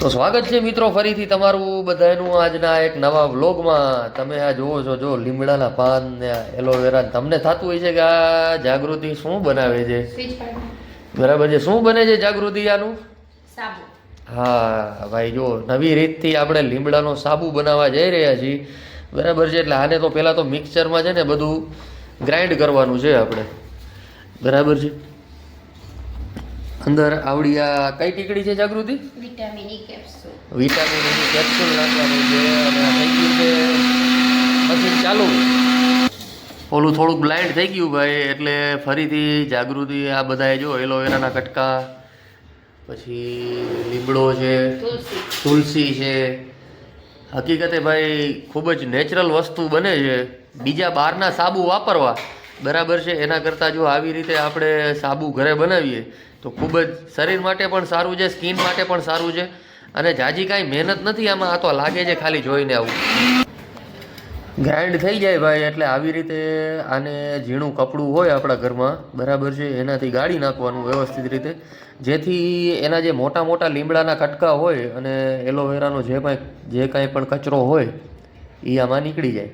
તો સ્વાગત છે મિત્રો ફરીથી તમારું બધાનું આજના એક નવા વ્લોગમાં. તમે આ જુઓ છો જો લીમડાના પાન ને એલોવેરા તમને થતું હોય છે કે આ જાગૃતિ શું બનાવે છે? બરાબર છે. શું બને છે જાગૃતિ આનું? હા ભાઈ જો નવી રીતથી આપણે લીમડાનો સાબુ બનાવવા જઈ રહ્યા છીએ. બરાબર છે એટલે આને તો પહેલાં તો મિક્સરમાં છે ને બધું ગ્રાઇન્ડ કરવાનું છે આપણે. બરાબર છે? અંદર આવડી આ કઈ ટીકડી છે Jagruti? Vitamin E capsule vitamin E capsule નાખવાનું છે અને થઈ ગયું છે મશીન ચાલુ. ઓલું થોડુંક બ્લાઇન્ડ થઈ ગયું ભાઈ એટલે ફરીથી જાગૃતિ આ બધાએ જો એલોવેરાના કટકા પછી લીમડો છે તુલસી. તુલસી છે. હકીકતે ભાઈ ખૂબ જ નેચરલ વસ્તુ બને છે. બીજા બહારના સાબુ વાપરવા બરાબર છે. એના કરતાં જો આવી રીતે આપણે સાબુ ઘરે બનાવીએ તો ખૂબ જ શરીર માટે પણ સારું છે, સ્કિન માટે પણ સારું છે. અને જાજી કાંઈ મહેનત નથી આમાં, આ તો લાગે છે ખાલી જોઈને આવું. ગ્રાઇન્ડ થઈ જાય ભાઈ, એટલે આવી રીતે આને ઝીણું કપડું હોય આપણા ઘરમાં, બરાબર છે, એનાથી ગાળી નાખવાનું વ્યવસ્થિત રીતે. જેથી એના જે મોટા મોટા લીમડાના કટકા હોય અને એલોવેરાનો જે કાંઈ જે કાંઈ પણ કચરો હોય એ આમાં નીકળી જાય.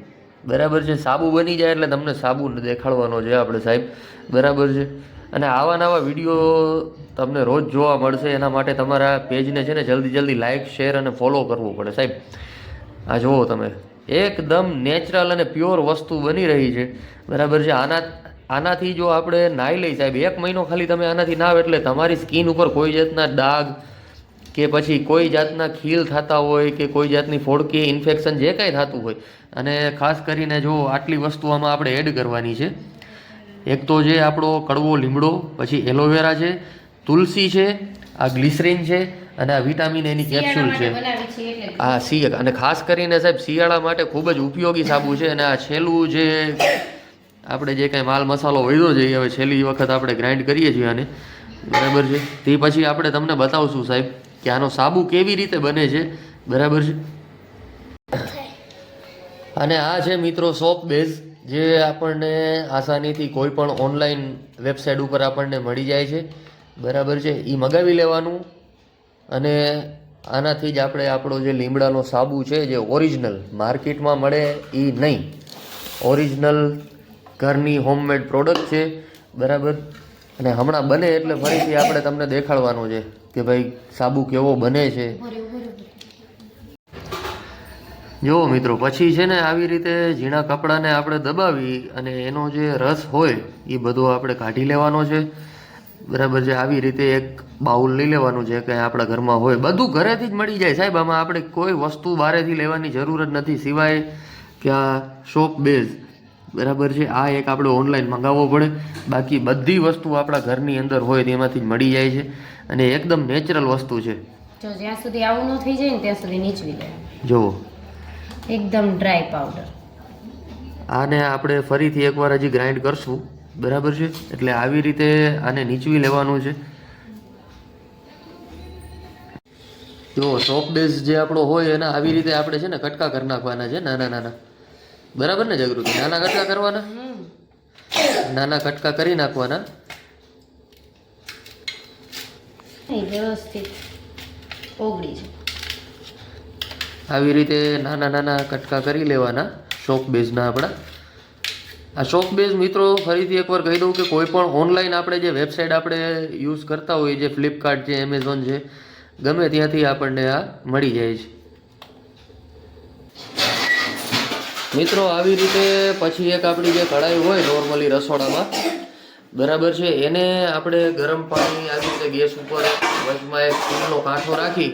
બરાબર છે, સાબુ બની જાય એટલે તમને સાબુ દેખાડવાનો છે આપણે સાહેબ. બરાબર છે. અને આવા નવા વીડિયો તમને રોજ જોવા મળશે. એના માટે તમારા પેજને છે ને જલ્દી જલ્દી લાઇક શેર અને ફોલો કરવું પડે સાહેબ. આ જુઓ તમે. એકદમ નેચરલ અને પ્યોર વસ્તુ બની રહી છે. બરાબર છે? આના, આનાથી જો આપણે નાહી લઈ સાહેબ, એક મહિનો ખાલી તમે આનાથી નાવ એટલે તમારી સ્કિન ઉપર કોઈ જાતના ડાઘ કે પછી કોઈ જાતના ખીલ થતા હોય કે કોઈ જાતની ફોડકી ઇન્ફેક્શન જે કાંઈ થતું હોય. અને ખાસ કરીને જો આટલી વસ્તુ આમાં આપણે એડ કરવાની છે. એક તો જે આપણો કડવો લીમડો પછી એલોવેરા છે તુલસી છે આ ગ્લિસરીન છે અને આ વિટામિન એની કેપ્સ્યુલ છે. આ સી અને ખાસ કરીને સાહેબ શિયાળા માટે ખૂબ જ ઉપયોગી સાબુ છે અને આ છેલ્લું જે આપણે જે કાંઈ માલ મસાલો વધ્યો છે હવે છેલ્લી વખત આપણે ગ્રાઇન્ડ કરીએ છીએ આને. બરાબર છે? તે પછી આપણે તમને બતાવશું સાહેબ કે આનો સાબુ કેવી રીતે બને છે. બરાબર છે? અને આ છે મિત્રો સોપ બેઝ જે આપણને આસાનીથી કોઈ પણ ઓનલાઈન વેબસાઇટ ઉપર આપણને મળી જાય છે. બરાબર છે? એ મગાવી લેવાનું અને આનાથી જ આપણે આપણો જે લીમડાનો સાબુ છે, જે ઓરિજિનલ માર્કેટમાં મળે એ નહીં. ઓરિજિનલ ઘરની હોમમેડ પ્રોડક્ટ છે, બરાબર? અને હમણાં બને એટલે ફરીથી આપણે તમને દેખાડવાનું છે કે ભાઈ સાબુ કેવો બને છે. જુઓ મિત્રો પછી છે ને આવી રીતે ઝીણા કપડાને આપણે દબાવી અને એનો જે રસ હોય એ બધો આપણે કાઢી લેવાનો છે. બરાબર છે આવી રીતે એક બાઉલ લઈ લેવાનું છે કંઈ આપણા ઘરમાં હોય. બધું ઘરેથી જ મળી જાય સાહેબ આમાં આપણે કોઈ વસ્તુ બહારેથી લેવાની જરૂર જ નથી. સિવાય કે આ શોપ બેઝ. બરાબર છે આ એક આપણે ઓનલાઈન મંગાવવો પડે. બાકી બધી વસ્તુ આપણા ઘરની અંદર હોય તેમાંથી જ મળી જાય છે અને એકદમ નેચરલ વસ્તુ છે. જો જ્યાં સુધી આવું ન થઈ જાય ને ત્યાં સુધી નીચવી જાય જુઓ. એકદમ ડ્રાય પાવડર આને આપણે ફરીથી એકવાર હજી ગ્રાઇન્ડ કરશું. બરાબર છે? એટલે આવી રીતે આને નીચવી લેવાનું છે. જો સોપ બેઝ જે આપણો હોય એના આવી રીતે આપણે છે ને કટકા કરી નાખવાના છે નાના નાના. બરાબર ને જાગૃતિ? નાના કટકા કરવાના? નાના કટકા કરી નાખવાના. વ્યવસ્થિત ઓગળી છે આવી રીતે નાના નાના કટકા કરી લેવાના શોપ બેઝના આપણા. આ શોપ બેઝ મિત્રો ફરીથી એકવાર કહી દઉં કે કોઈ પણ ઓનલાઈન આપણે જે વેબસાઇટ આપણે યુઝ કરતા હોઈએ, જે ફ્લિપકાર્ટ છે એમેઝોન છે, ગમે ત્યાંથી આપણને આ મળી જાય છે. મિત્રો આવી રીતે પછી એક આપણી જે કઢાઈ હોય નોર્મલી રસોડામાં, બરાબર છે, એને આપણે ગરમ પાણી આવી રીતે ગેસ ઉપર વચમાં એક ચૂલનો કાંઠો રાખી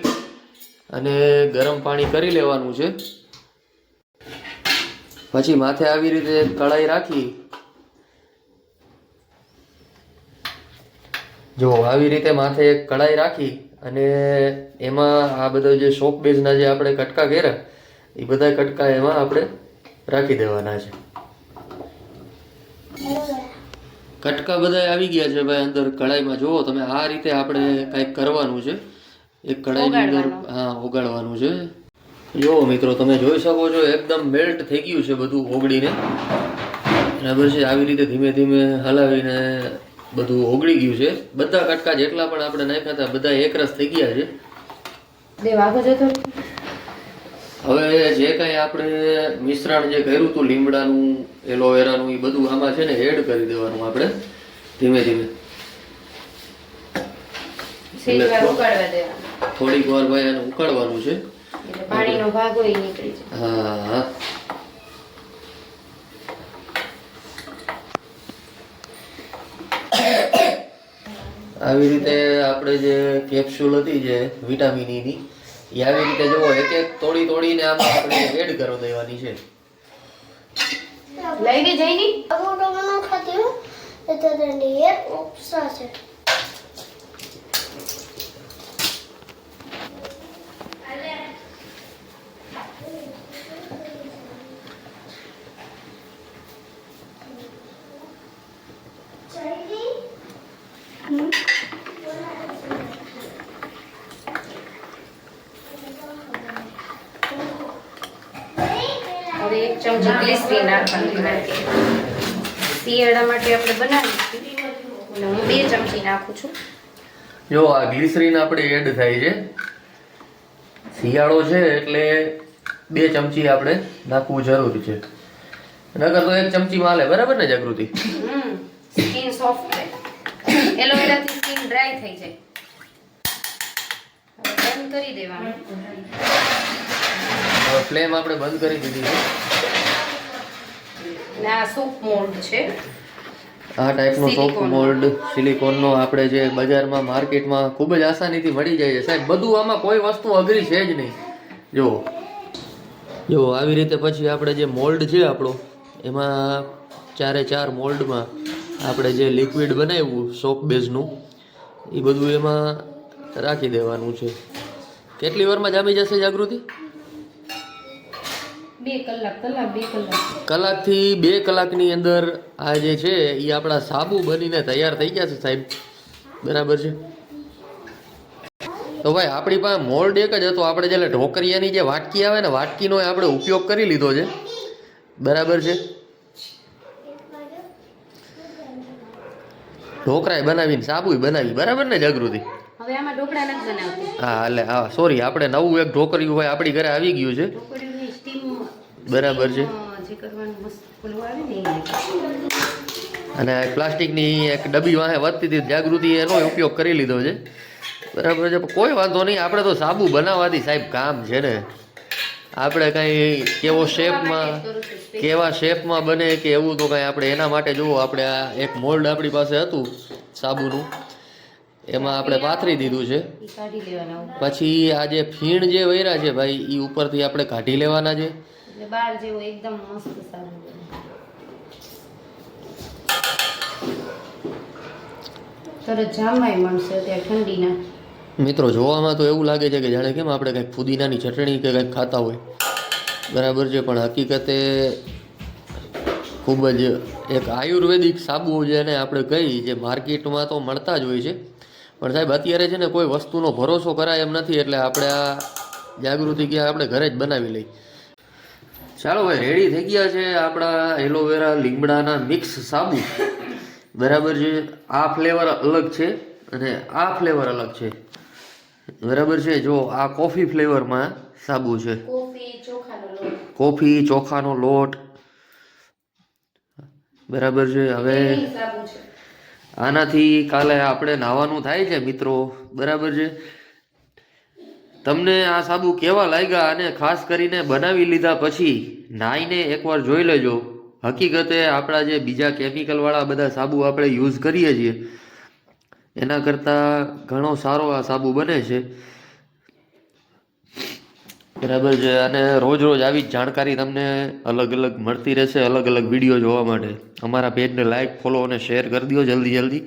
અને ગરમ પાણી કરી લેવાનું છે. પછી માથે આવી રીતે કઢાઈ રાખી. જો આવી રીતે માથે એક કઢાઈ રાખી અને એમાં આ બધા જે શોપ બેઝના જે આપણે કટકા કર્યા, એ બધા કટકા એમાં આપણે રાખી દેવાના છે. કટકા બધા આવી ગયા છે ભાઈ અંદર કઢાઈમાં. જુઓ તમે આ રીતે આપણે કંઈક કરવાનું છે. એક કડાઈની અંદર હા ઓગાળવાનું છે. જો મિત્રો તમે જોઈ શકો છો એકદમ મેલ્ટ થઈ ગયું છે બધું ઓગળીને. બરાબર છે આવી રીતે ધીમે ધીમે હલાવીને બધું ઓગળી ગયું છે. બધા કટકા જેટલા પણ આપણે નાખ્યા હતા બધા એકરસ થઈ ગયા છે. હવે જે કાંઈ આપણે મિશ્રણ જે કર્યું હતું લીમડાનું એલોવેરાનું એ બધું આમાં છે ને એડ કરી દેવાનું આપણે ધીમે ધીમે. થોડીક વાર ભાઈ એને ઉકાળવાનું છે. પાણીનો ભાગ હોય નીકળી જાય. હા આવી રીતે આપણે જે કેપ્સ્યુલ હતી જે વિટામિન વિટામિનની e એ આવી રીતે જુઓ એક એક તોડી તોડીને આમ આપણે એડ કરો દેવાની છે. લઈને જઈની અમુક ખાતી હોય તો તેની ઉપસા છે. હવે એક ચમચી ગ્લિસરીન નાખવાનું શિયાળા માટે આપણે બનાવીએ અને હું બે ચમચી નાખું છું. જો આ ગ્લિસરીન આપણે એડ થાય છે. શિયાળો છે એટલે બે ચમચી આપણે નાખવું જરૂરી છે. નકર તો એક ચમચી માલે બરાબર ને જાગૃતિ? સ્કિન સોફ્ટ એલોવેરાથી સ્કિન ડ્રાય થઈ જાય. બંધ કરી દેવાનું. ફ્લેમ આપણે બંધ કરી દીધી છે. આ સૂપ મોલ્ડ છે. આ ટાઈપનો સોપ મોલ્ડ સિલિકોનનો આપણે જે બજારમાં માર્કેટમાં ખૂબ જ આસાનીથી મળી જાય છે. સાહેબ બધું આમાં કોઈ વસ્તુ અઘરી છે જ નહીં. જો જો આવી રીતે પછી આપણે જે મોલ્ડ છે આપણો એમાં ચારે ચાર મોલ્ડમાં આપણે જે લિક્વિડ બનાવ્યું સોપ બેઝનું એ બધું એમાં રાખી દેવાનું છે. કેટલી વારમાં જામી જશે જાગૃતિ? બે કલાક કલાક બે કલાક. કલાકથી બે કલાકની અંદર આ જે છે એ આપણા સાબુ બનીને તૈયાર થઈ ગયા છે સાહેબ. બરાબર છે? તો ભાઈ આપણી પાસે મોલ્ડ એક જ હતો. આપણે જે ઢોકરિયાની જે વાટકી આવે ને વાટકીનો આપણે ઉપયોગ કરી લીધો છે. બરાબર છે? ઢોકરાય બનાવીને સાબુય બનાવી બરાબર ને જાગૃતિ? હવે આમાં ઢોકળા નથી બનાવતી. હા એટલે હા સોરી આપણે નવું એક ઢોકરિયું હોય આપણી ઘરે આવી ગયું છે. બરાબર છે. અને પ્લાસ્ટિકની એક ડબ્બી વાહે વધતી હતી જાગૃતિ એનો ઉપયોગ કરી લીધો છે. બરાબર છે કોઈ વાંધો નહીં આપણે તો સાબુ બનાવવાથી સાહેબ કામ છે ને. આપણે કાંઈ કેવો શેપમાં કેવા શેપમાં બને કે એવું તો કાંઈ આપણે એના માટે જુઓ આપણે આ એક મોલ્ડ આપણી પાસે હતું સાબુનું. એમાં આપણે પાથરી દીધું છે. પછી આ જે ફીણ જે વૈરા છે ભાઈ એ ઉપરથી આપણે કાઢી લેવાના છે. એટલે બાર જેવું એકદમ મસ્ત સારું તરત જામાય મળશે અત્યારે ઠંડીના. મિત્રો, જોવામાં તો એવું લાગે છે કે જાણે કેમ આપણે કંઈક ફુદીનાની ચટણી કે કંઈક ખાતા હોય. બરાબર છે, પણ હકીકતે ખૂબ જ એક આયુર્વેદિક સાબુ જેને આપણે કહી જે માર્કેટમાં તો મળતા જ હોય છે. પણ સાહેબ, અત્યારે છે ને કોઈ વસ્તુનો ભરોસો કરાય એમ નથી, એટલે આપણે આ જાગૃતિ કે આપણે ઘરે જ બનાવી લઈ ચાલો ભાઈ રેડી થઈ ગયા છે આપણા એલોવેરા લીમડાના મિક્સ સાબુ. બરાબર છે, આ ફ્લેવર અલગ છે અને આ ફ્લેવર અલગ છે. બરાબર છે? જો આ કોફી ફ્લેવરમાં સાબુ છે. કોફી ચોખાનો લોટ. બરાબર છે? હવે આનાથી કાલે આપણે નાહવાનું થાય છે મિત્રો. બરાબર છે? તમને આ સાબુ કેવા લાગ્યા અને ખાસ કરીને બનાવી લીધા પછી નાહીને એકવાર જોઈ લેજો. હકીકતે આપણા જે બીજા કેમિકલવાળા બધા સાબુ આપણે યુઝ કરીએ છીએ. એના કરતાં ઘણો સારો આ સાબુ બને છે. બરાબર છે, અને રોજ રોજ આવી જ જાણકારી તમને અલગ અલગ મળતી રહેશે, અલગ અલગ વીડિયો જોવા માટે. અમારા પેજને લાઇક ફોલો અને શેર કરી દો જલ્દી જલ્દી.